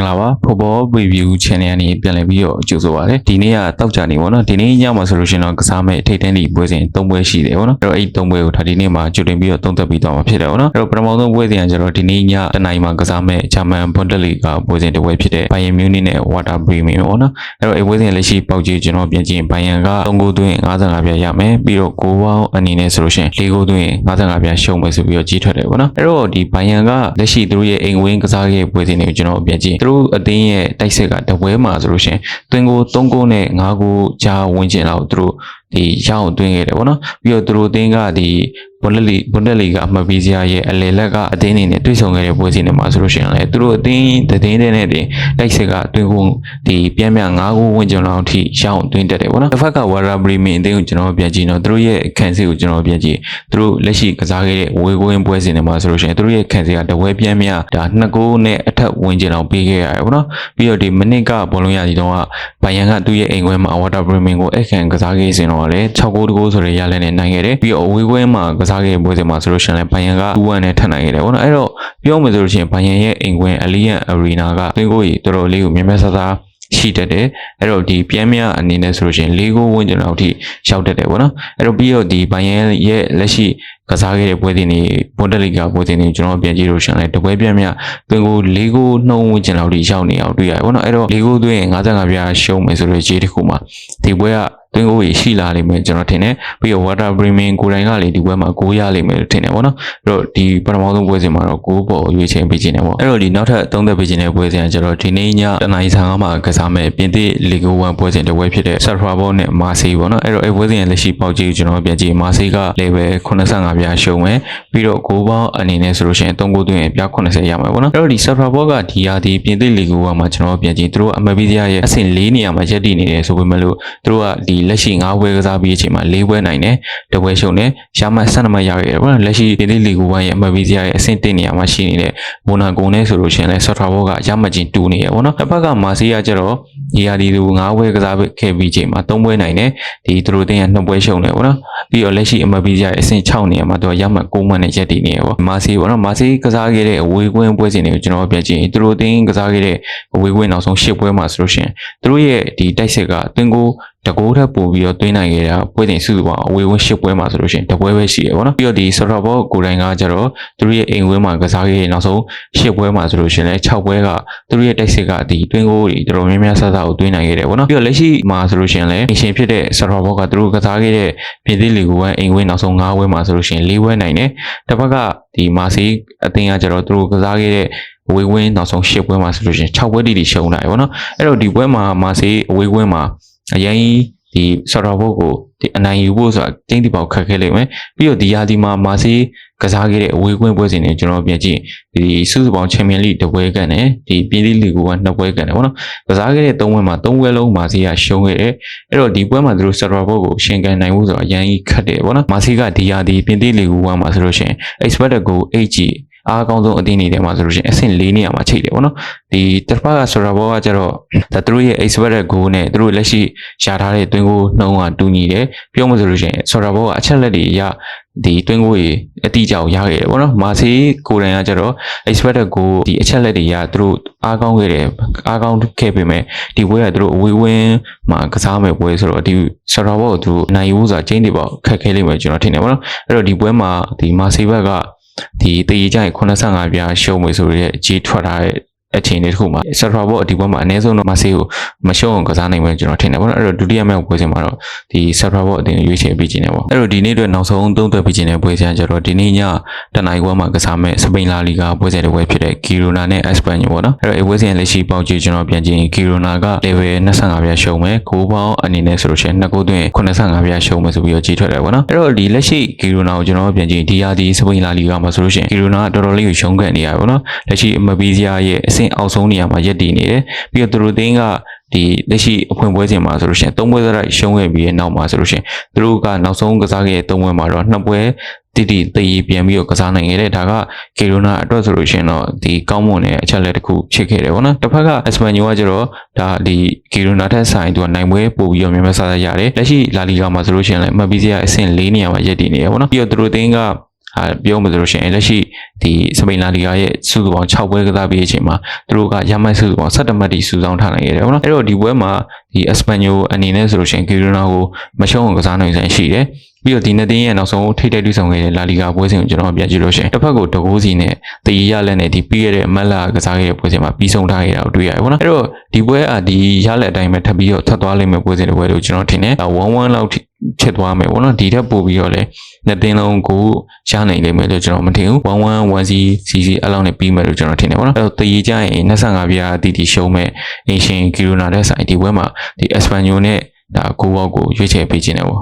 ္ဂလာပါ Football Review Channel ကနေပြန်လည်ပြီးတော့ကြိုဆိုပါရစေဒီနေ့ကတောက်ကြနေပေါ့နော်ဒီနေ့ညမှာဆိုလို့ရှိရင်တော့ကစားမဲ့ထိတ်တန်းဒီပွဲစဉ်၃ပွဲရှိတယ်ပေါ့နော်အဲ့တော့အဲ့၃ပွဲကိုဒါဒီနေ့မှာကြိုတင်ပြီးတော့သုံးသပ်ပြီးတော့မှာဖြစ်တယ်ပေါ့နော်အဲ့တော့ပထမဆုံးပွဲစဉ်ကကျတော့ဒီနေ့ညတနင်္လာနေ့မှာကစားမဲ့ဂျာမန်ဘွန်ဒက်လီဂါပွဲစဉ်တစ်ပွဲဖြစ်တဲ့ဘိုင်ယန်မြူးနစ်နဲ့ဝါတာဘရီမီပေါ့နော်အဲ့တော့အဲ့ပွဲစဉ်လက်ရှိပေါက်ကြီးကျွန်တော်ပြန်ကြည့်ရင်ဘိုင်ယန်က3ဂိုးသွင်း55ပြရမယ်ပြီးတော့ကိုပေါင်းအနေနဲ့ဆိုလို့ရှိရင်4ဂိုးသွင်း55ပြရှုံးမယ်ဆိုပြီးတော့ကြီးထွက်တယ်ပေါ့နော်အဲ့တော့ဒီဘိုင်ယန်ကလက်ရှိသူတို့ရဲ့အိမ်ဝင်းကစားခဲ့ပွဲစဉ်တွေကိုကျွန်တော်ပြန်ကြည့်သူတို့အသင်းရဲ့တိုက်စစ်ကတပွဲမှာဆိုလို့ရှိရင်သွင်းကို3ဂိုးနဲ့5ဂိုးကြားဝင်ကျင်လောက်သူတို့ ဒီရအောင်သွင်းခဲ့တယ်ပေါ့နော်ပြီးတော့သူတို့အသင်းကဒီဘွန်ဒလီဘွန်ဒလီကအမှတ်ပေးစရာရဲ့အလေလက်ကအသင်းနေနဲ့တွေ့ဆုံခဲ့တဲ့ပွဲစဉ်တွေမှာဆိုလို့ရှိရင်လည်းသူတို့အသင်းတည်င်းတဲ့နဲ့တင်တိုက်စစ်ကသွင်းကိုဒီပြန်ပြန်5ဂိုးဝင်ကျင်လောက်အထိရအောင်သွင်းတတ်တယ်ပေါ့နော်တစ်ဖက်ကဝါရာဘရီမင်အသင်းကိုကျွန်တော်ပြန်ကြည့်တော့သူတို့ရဲ့အခန်းစစ်ကိုကျွန်တော်ပြန်ကြည့်သူတို့လက်ရှိကစားခဲ့တဲ့ဝေကွင်းပွဲစဉ်တွေမှာဆိုလို့ရှိရင်သူတို့ရဲ့ခန်းစစ်ကတပွဲပြန်မြဒါ2ဂိုးနဲ့အထက်ဝင်ကျင်အောင်ပေးခဲ့ရတယ်ပေါ့နော်ပြီးတော့ဒီမိနစ်ကဘောလုံးရစီတော့ဘိုင်ယန်ကသူ့ရဲ့အိမ်ခွဲမှာဝါတာဘရီမင်ကိုအခန်းကစားခဲ့စဉ်တော့လည်း6ဂိုးတဂိုးဆိုတဲ့ရလနဲ့နိုင်ခဲ့တယ်ပြီးတော့အဝေးကွင်းမှာကစားခဲ့ပွဲစဉ်မှာဆိုလို့ရှိရင်လည်းဘိုင်ယန်က2-1နဲ့ထပ်နိုင်ခဲ့တယ်ပေါ့နော်အဲ့တော့ပြောမယ်ဆိုလို့ရှိရင်ဘိုင်ယန်ရဲ့အိမ်ခွင်းအလီယန်အရီနာကသွင်းကိုကြီးတော်တော်လေးကိုမြင်မြတ်ဆဆရှိတတ်တယ်အဲ့တော့ဒီပြန်မြအနေနဲ့ဆိုလို့ရှိရင်၄ကိုဝန်းကျင်လောက်ထိရောက်တတ်တယ်ပေါ့နော်အဲ့တော့ပြီးတော့ဒီဘိုင်ယန်ရဲ့လက်ရှိကစားခဲ့တဲ့ပွဲစဉ်တွေဘွန်ဒလီဂါပွဲစဉ်တွေကျွန်တော်ပြန်ကြည့်လို့ရှိရင်လည်းတပွဲပြန်မြသွင်းကို၄ကိုနှုံးဝန်းကျင်လောက်ထိရောက်နေအောင်တွေ့ရတယ်ပေါ့နော်အဲ့တော့၄ကိုသွင်း55ပြားရှုံးမယ်ဆိုတော့ခြေတစ်ခုမှာဒီပွဲကသွင်းကိုကြီးရှိလာလိမ့်မယ်ကျွန်တော်ထင်တယ်ပြီးတော့ water premium ကိုယ်တိုင်ကလေဒီပွဲမှာ6ရလိမ့်မယ်လို့ထင်တယ်ပေါ့နော်အဲ့တော့ဒီပထမဆုံးပွဲစဉ်မှာတော့6ပေါ်ရွေးချယ်ပေးခြင်းတယ်ပေါ့အဲ့တော့ဒီနောက်ထပ်သုံးသက်ပေးခြင်းတဲ့ပွဲစဉ်ကကျတော့ဒီနေ့ညတနင်္လာနေ့ဆောင်မှာကစားမဲ့ပြင်သစ်လီဂို1ပွဲစဉ်တစ်ပွဲဖြစ်တဲ့ Sartra ဘောနဲ့မာဆေးပေါ့နော်အဲ့တော့အဲ့ပွဲစဉ်ရဲ့လက်ရှိပေါက်ကြီးကိုကျွန်တော်ပြန်ကြည့်မာဆေးက level 85ပြားရှုံးမယ်ပြီးတော့6ပေါင်းအနေနဲ့ဆိုလို့ရှိရင်3ဂိုးသွင်းပြား80ရမှာပေါ့နော်အဲ့တော့ဒီ Sartra ဘောကဒီဟာဒီပြင်သစ်လီဂို1မှာကျွန်တော်ပြန်ကြည့်သူတို့အမဘီဇီယာရဲ့အဆင့်၄နေရာမှာရပ်တည်နေတယ်ဆိုပေမဲ့လို့သူတို့ကဒီလက်ရှိ9ပွဲကစားပြီးအချိန်မှာ၄ပွဲနိုင်တယ်တပွဲရှုံတယ်ရမှတ်12မှတ်ရခဲ့တယ်ပေါ့နော်လက်ရှိပြင်သစ်လီဂို1ရဲ့အမဘီဇီယာရဲ့အဆင့်1နေရာမှာရှိနေတဲ့မိုနာကိုနဲ့ဆိုလို့ရှိရင်လည်း Sartra ဘောကရမှတ်ချင်းတူနေရပေါ့နော်တစ်ဖက်ကမာဆေးကကျတော့ဒီဟာဒီသူ9ပွဲကစားခဲ့ပြီးချိန်မှာ3ပွဲနိုင်တယ်ဒီသူတို့တင်းက2ပွဲရှုံတယ်ပေါ့နော်ပြီးတော့လက်ရှိအမဘီဇီယာရဲ့အဆင့်6နေရာမှာသူကရမှတ်9မှတ်နဲ့ရပ်တည်နေရပေါ့မာဆေးပေါ့နော်မာဆေးကစားခဲ့တဲ့အဝေးကွင်းပွဲစဉ်တွေကိုကျွန်တော်ပြန်ကြည့်ရင်သူတို့တင်းကစားခဲ့တဲ့အဝေးကွင်းနောက်ဆုံး10ပွဲမှာဆိုလို့ရှိရင်သူတို့ရဲ့ဒီတိုက်စစ်ကတွင်းကို တကိုးထပ်ပို့ပြီးတော့တွင်းနိုင်ခဲ့တာပွဲစဉ်စုစုပေါင်းအဝေးဝင်း၈ပွဲမှာဆိုလို့ရှိရင်တပွဲပဲရှိရပါတော့ပြီးတော့ဒီဆော်တာဘောကိုယ်တိုင်ကကျတော့သူတို့ရဲ့အိမ်ဝင်းမှာကစားခဲ့တဲ့နောက်ဆုံး၈ပွဲမှာဆိုလို့ရှိရင်လည်း6ပွဲကသူတို့ရဲ့တိုက်စစ်ကဒီတွင်းကိုတွေတော်တော်များများဆဆကိုတွင်းနိုင်ခဲ့တယ်ပေါ့နော်ပြီးတော့လက်ရှိမှာဆိုလို့ရှိရင်လည်းအရှင်ဖြစ်တဲ့ဆော်တာဘောကသူတို့ကစားခဲ့တဲ့ပြည်သစ်လီဂိုဝမ်အိမ်ဝင်းနောက်ဆုံး၅ပွဲမှာဆိုလို့ရှိရင်၄ပွဲနိုင်တယ်တစ်ဖက်ကဒီမာစီအသင်းကကျတော့သူတို့ကစားခဲ့တဲ့ဝေးဝင်းနောက်ဆုံး၈ပွဲမှာဆိုလို့ရှိရင်6ပွဲတိတိရှုံးလာတယ်ပေါ့နော်အဲ့တော့ဒီပွဲမှာမာစီအဝေးဝင်းမှာ အရင်ဒီဆော်တော်ဘုတ်ကိုဒီအနိုင်ယူဖို့ဆိုတာတင်းတီပေါက်ခတ်ခဲလိမ့်မယ်ပြီးတော့ဒီယာဒီမှာမာစီကစားခဲ့တဲ့အဝေးကွင်းပွဲစဉ်တွေကျွန်တော်ပြန်ကြည့်ဒီစုစုပေါင်းချန်ပီယံလိတစ်ပွဲကန်တယ်ဒီပြည်သစ်လီဂိုကနှစ်ပွဲကန်တယ်ပေါ့နော်ကစားခဲ့တဲ့၃ပွဲမှာ၃ပွဲလုံးမာစီကရှုံးခဲ့တယ်အဲ့တော့ဒီပွဲမှာသူတို့ဆော်တော်ဘုတ်ကိုရှင်ကန်နိုင်ဖို့ဆိုတာအရင်ကြီးခတ်တယ်ပေါ့နော်မာစီကဒီယာဒီပြည်သစ်လီဂိုကမှာဆိုလို့ရှိရင် expected goal 8G အားအကောင်းဆုံးအသင်းတွေထဲမှာဆိုလို့ရှိရင်အဆင့်၄နေရာမှာချိတ်တယ်ပေါ့နော်ဒီတစ်ဖက်ကဆိုတော့ဘောကကျတော့ဒါသူတို့ရဲ့ expected goal နဲ့သူတို့လက်ရှိရှာထားတဲ့တွင်းကိုနှုံးကတူညီတယ်ပြောမှဆိုလို့ရှိရင်ဆိုတော့ဘောကအချက်လက်တွေရဒီတွင်းကိုကြီးအတိအကျကိုရခဲ့တယ်ပေါ့နော်မာစီကိုယ်တိုင်ကကျတော့ expected goal ဒီအချက်လက်တွေရသူတို့အားကောင်းခဲ့တယ်အားကောင်းခဲ့ပေမဲ့ဒီပွဲကသူတို့အဝေးဝင်းမှာကစားမဲ့ပွဲဆိုတော့ဒီဆော်တော်ဘောကသူတို့နိုင်ဖို့ဆိုတာချင်းတွေပေါ့ခက်ခဲလိမ့်မယ်ကျွန်တော်ထင်တယ်ပေါ့နော်အဲ့တော့ဒီပွဲမှာဒီမာစီဘက်က ဒီတည်ကြရင်85ပြားရှုံးမယ်ဆိုရဲအကြီးထွက်လာတဲ့ အချိန်လေးတစ်ခုမှာဆယ်ထရာဘောဒီပွဲမှာအနည်းဆုံးတော့မဆေးကိုမရှုံးအောင်ကစားနိုင်မယ်ကျွန်တော်ထင်တယ်ပေါ့နော်အဲ့တော့ဒုတိယမြောက်ပွဲစဉ်မှာတော့ဒီဆယ်ထရာဘောအတင်းရွေးချယ်ပေးခြင်းတယ်ပေါ့အဲ့တော့ဒီနေ့အတွက်နောက်ဆုံးသုံးသပ်ပေးခြင်းတဲ့ပွဲစဉ်ကျတော့ဒီနေ့ညတနင်္လာနေ့မှာကစားမဲ့စပိန်လာလီဂါပွဲစဉ်တစ်ပွဲဖြစ်တဲ့ကီရိုနာနဲ့အက်စပန်ညိုပေါ့နော်အဲ့တော့ဒီပွဲစဉ်လက်ရှိပေါက်ကြည့်ကျွန်တော်ပြန်ကြည့်ရင်ကီရိုနာက level 25ပြားရှုံးမယ်ကိုပေါင်းအနေနဲ့ဆိုလို့ရှိရင်နှစ်ကိုသွင်း85ပြားရှုံးမယ်ဆိုပြီးတော့ကြီးထွက်တယ်ပေါ့နော်အဲ့တော့ဒီလက်ရှိကီရိုနာကိုကျွန်တော်ပြန်ကြည့်ဒီရာဒီစပိန်လာလီဂါမှာဆိုလို့ရှိရင်ကီရိုနာကတော်တော်လေးကိုရှုံးခဲ့နေရပါပေါ့နော်လက်ရှိမဘီဇီယာရဲ့အဆင့်အောက်ဆုံးနေရာမှာရပ်တည်နေတယ်ပြီးတော့သူတို့တင်းကဒီလက်ရှိအဖွင့်ပွဲစဉ်မှာဆိုလို့ရှိရင်သုံးပွဲစရိုက်ရှုံးခဲ့ပြီးတဲ့နောက်မှာဆိုလို့ရှိရင်သူတို့ကနောက်ဆုံးကစားခဲ့တဲ့သုံးပွဲမှာတော့နှစ်ပွဲတိတိတည်ပြန်ပြီးတော့ကစားနိုင်ခဲ့တဲ့ဒါကကေရိုနာအတွက်ဆိုလို့ရှိရင်တော့ဒီကောင်းမွန်တဲ့အချက်လက်တစ်ခုဖြစ်ခဲ့တယ်ဗောနော်တစ်ဖက်ကအက်စပန်ညိုကကျတော့ဒါဒီကေရိုနာထက်ဆိုင်သူကနိုင်ပွဲပို့ပြီးတော့မြန်မြန်ဆဆရတယ်လက်ရှိလာလီဂါမှာဆိုလို့ရှိရင်လည်းမဘီဇီယာအဆင့်၄နေရာမှာရပ်တည်နေတယ်ဗောနော်ပြီးတော့သူတို့တင်းက အာပြောမှဆိုလို့ရှိရင်လက်ရှိဒီစပိန်လာလီဂါရဲ့စုစုပေါင်း6ပွဲကစားပြီးအချိန်မှာသူတို့ကရမိုက်စုစုပေါင်း17မှတ်တိစုဆောင်းထားနိုင်ခဲ့တယ်ဟုတ်နော်အဲ့တော့ဒီပွဲမှာဒီအက်စပန်ညိုအနေနဲ့ဆိုလို့ရှိရင်ဂီရိုနာကိုမရှုံးအောင်ကစားနိုင်ဆိုင်ရှိတယ်ပြီးတော့ဒီနှစ်သင်းရဲ့နောက်ဆုံးထိတိုက်တွေ့ဆောင်ခဲ့တဲ့လာလီဂါပွဲစဉ်ကိုကျွန်တော်ပြန်ကြည့်လို့ရှိရင်တစ်ဖက်ကိုတကိုးစီနဲ့တည်ရလက်နဲ့ဒီပြီးရတဲ့အမတ်လာကစားခဲ့တဲ့ပွဲစဉ်မှာပြီးဆုံးထားခဲ့တာကိုတွေ့ရတယ်ပေါ့နော်အဲ့တော့ဒီပွဲအဒီရလက်အတိုင်းပဲထပ်ပြီးတော့ထပ်သွားလိမ့်မယ်ပွဲစဉ်တွေပွဲလို့ကျွန်တော်ထင်တယ်1-1လောက် ဖြစ်သွားမယ်ပေါ့နော်ဒီထက်ပိုပြီးတော့လည်းနှစ်သင်းလုံးကိုရနိုင်လိမ့်မယ်လို့ကျွန်တော်မထင်ဘူး1-1 1-0 CC အဲ့လောက်နဲ့ပြီးမယ်လို့ကျွန်တော်ထင်တယ်ပေါ့နော်အဲ့တော့တည်ကြရင်25ပြားအတီတီရှုံးမဲ့အင်ရှင်ဂီရိုနာတဲ့ဆိုင်ဒီပွဲမှာဒီ Espanyol နဲ့ဒါကိုဘောက်ကိုရွေးချယ်ပေးခြင်းတယ်ပေါ့